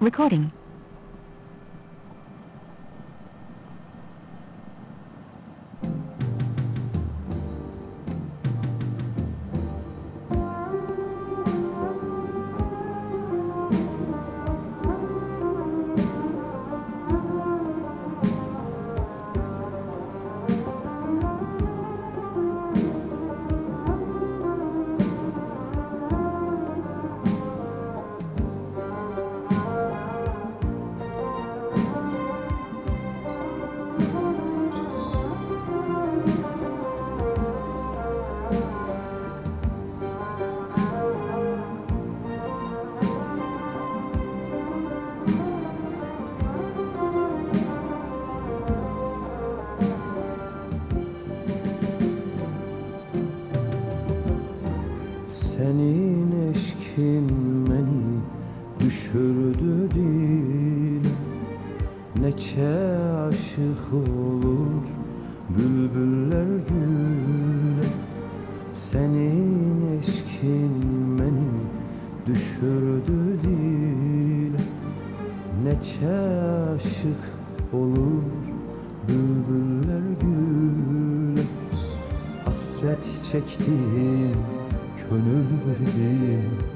Recording. Düşürdü dile Neçe aşık olur bülbüller güle Senin eşkin beni düşürdü dile Neçe aşık olur bülbüller güle Hasret çektim, gönül verdim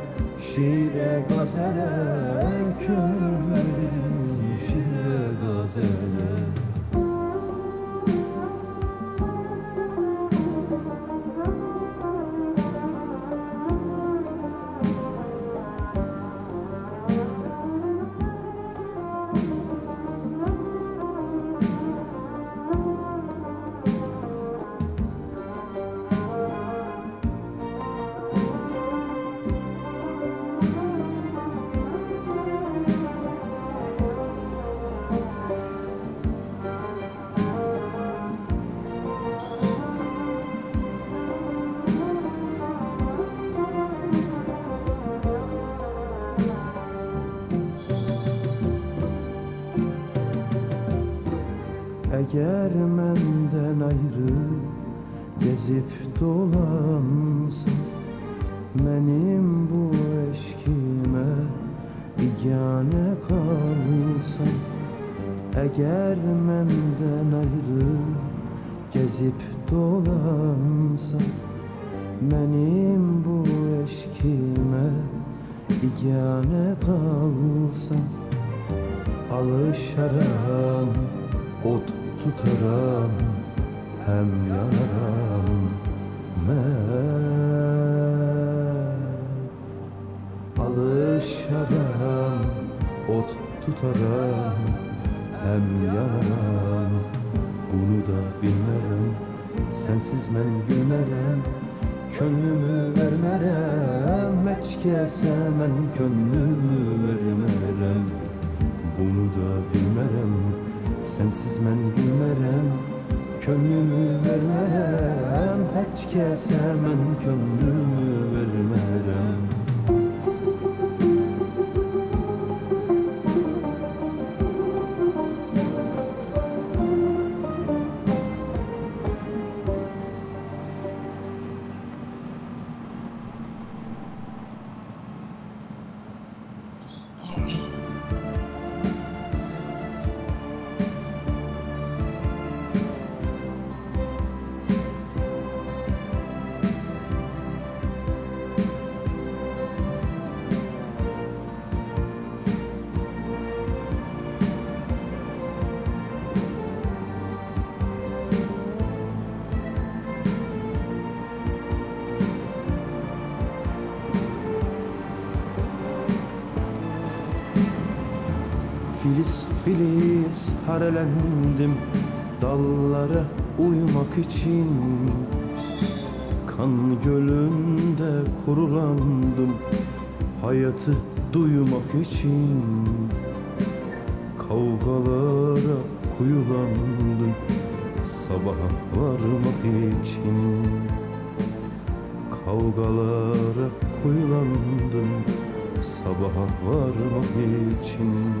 Şiire gazele Gönül verdim şiire gazele Eğer menden ayrı gezip dolansın Benim bu eşkime igane kalsan Eğer menden ayrı gezip dolansan Benim bu eşkime igane kalsan Alışaram, ot tutaram Hem yanaram ben Alışaram, ot tutaram Hem yanaram Bunu da bilmerem Sensiz ben gülmerem Könlümü vermerem Hiç kesemem Könlümü vermerem. Bunu da bilmerem Sensiz ben gülmerem Könlümü vermerem Hiç kesemem Könlümü Filiz filiz harelendim Dallara uymak için. Kan gölünde kurulandım Hayatı duymak için. Kavgalara kuyulandım Sabaha varmak için. Kavgalara kuyulandım Sabaha varmak için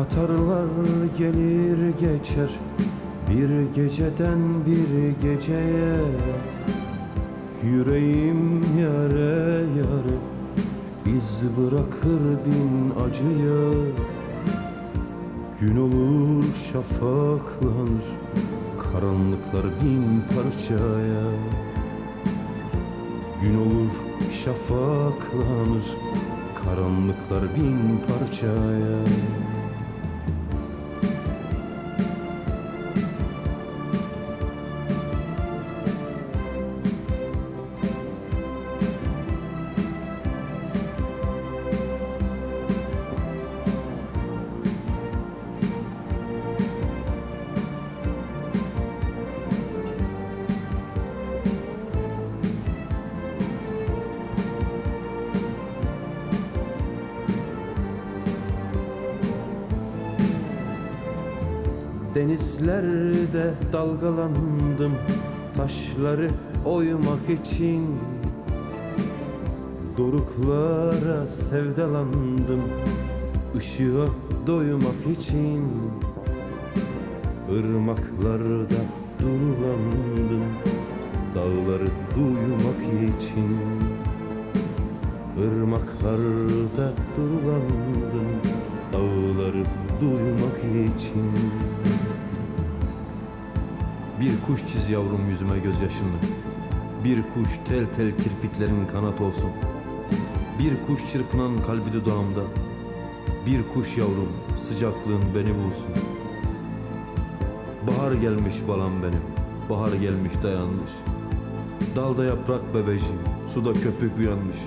Katarlar gelir geçer Bir geceden bir geceye. Yüreğim yare yare iz bırakır bin acıya. Gün olur şafaklanır Karanlıklar bin parçaya. Gün olur şafaklanır Karanlıklar bin parçaya Denizlerde dalgalandım Taşları oymak için. Doruklara sevdalandım Işığa doymak için. Irmaklarda durulandım Dağları duymak için. Irmaklarda durulandım Dağları duymak için Bir kuş çiz yavrum yüzüme gözyaşınla Bir kuş tel tel kirpiklerin kanat olsun. Bir kuş çırpınan kalbi dudağımda Bir kuş yavrum sıcaklığın beni bulsun. Bahar gelmiş balam benim Bahar gelmiş dayanmış. Dalda yaprak bebeci Suda köpük uyanmış.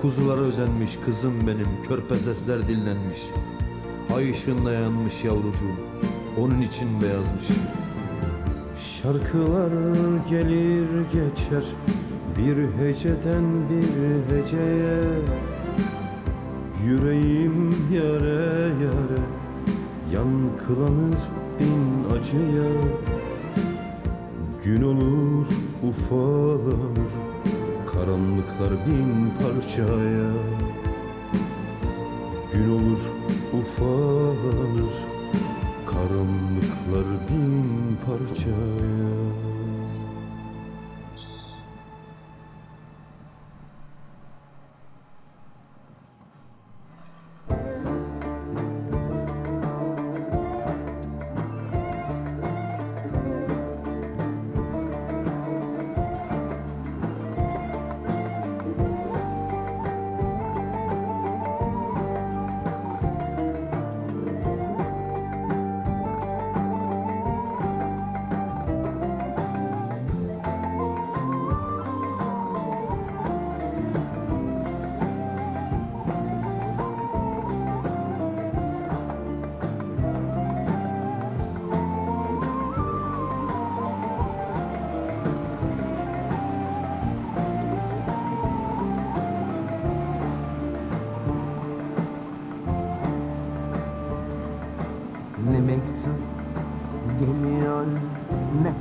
Kuzulara özenmiş kızım benim Körpe sesler dinlenmiş. Ay ışığında yanmış yavrucuğum Onun için beyazmış Şarkılar gelir geçer Bir heceden bir heceye. Yüreğim yare yare Yankılanır bin acıya. Gün olur ufalanır Karanlıklar bin parçaya. Gün olur ufalanır Karanlıklar bin parçaya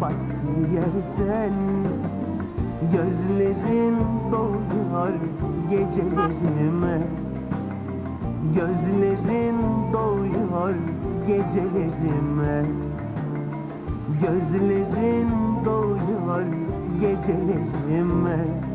battığı yerden. Gözlerin doğuyor gecelerime. Gözlerin doyuyor gecelerime. Gözlerin doyuyor gecelerime